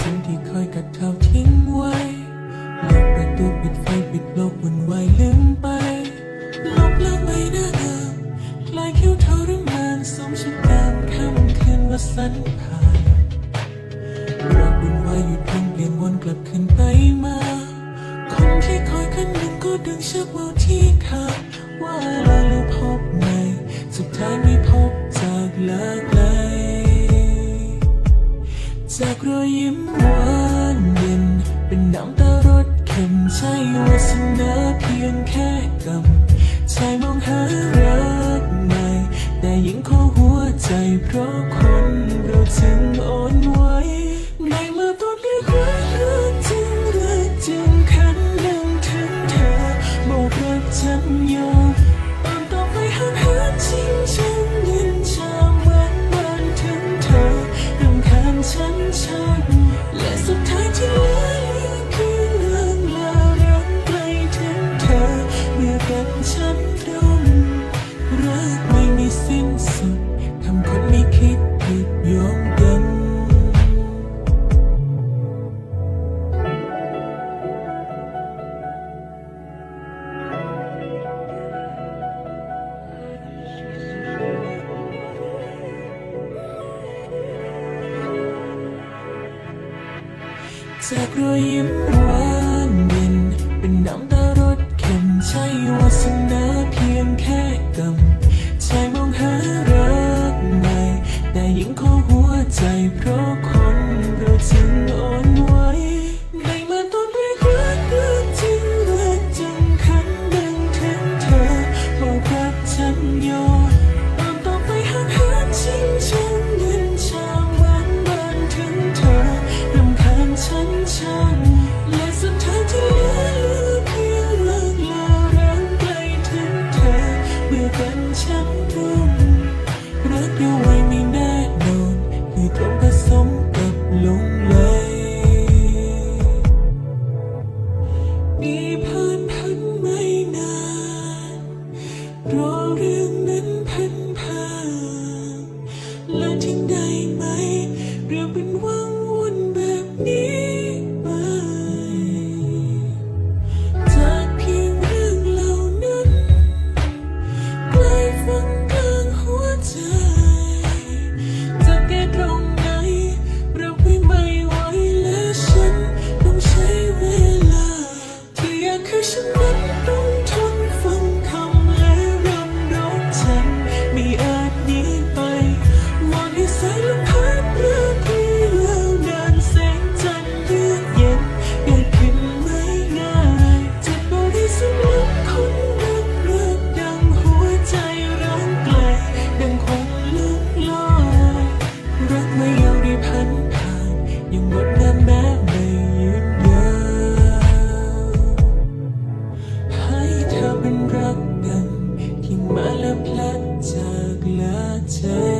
สั้นๆที่คอยกัดเท้าทิ้งไว้ล็อกประตูปิดไฟปิดโลกวุ่นวายลืมไปลบเล้างใบหน้าเดิมคลายคิ้วเทรมานสมชะตามค่ำคืนว่าสันผ่านรักวุ่นวายหยุดลงเปลี่ยนวนกลับคืนไปมาคนที่คอยคนหนึ่งก็ดึงเชือกว่าที่ขาดว่าลาแล้วพบใหม่สุดท้ายไม่พบารดเข็มใช่วาสนาเพียงแค่กำชายมองหารักใหม่ แต่ยิ่งขอหัวใจเพราะคนเราจึงอ่อนไหว จากรอยยิ้มหวานเย็นเป็นน้ำตารดเข็มใช่วาสนาเพียงแค่กำชายมองหารักใหม่แต่ยิ่งขอหัวใจ รอเรื่องนั้นพันผ่านและทิ้งได้ไหมเรือเป็นว่า take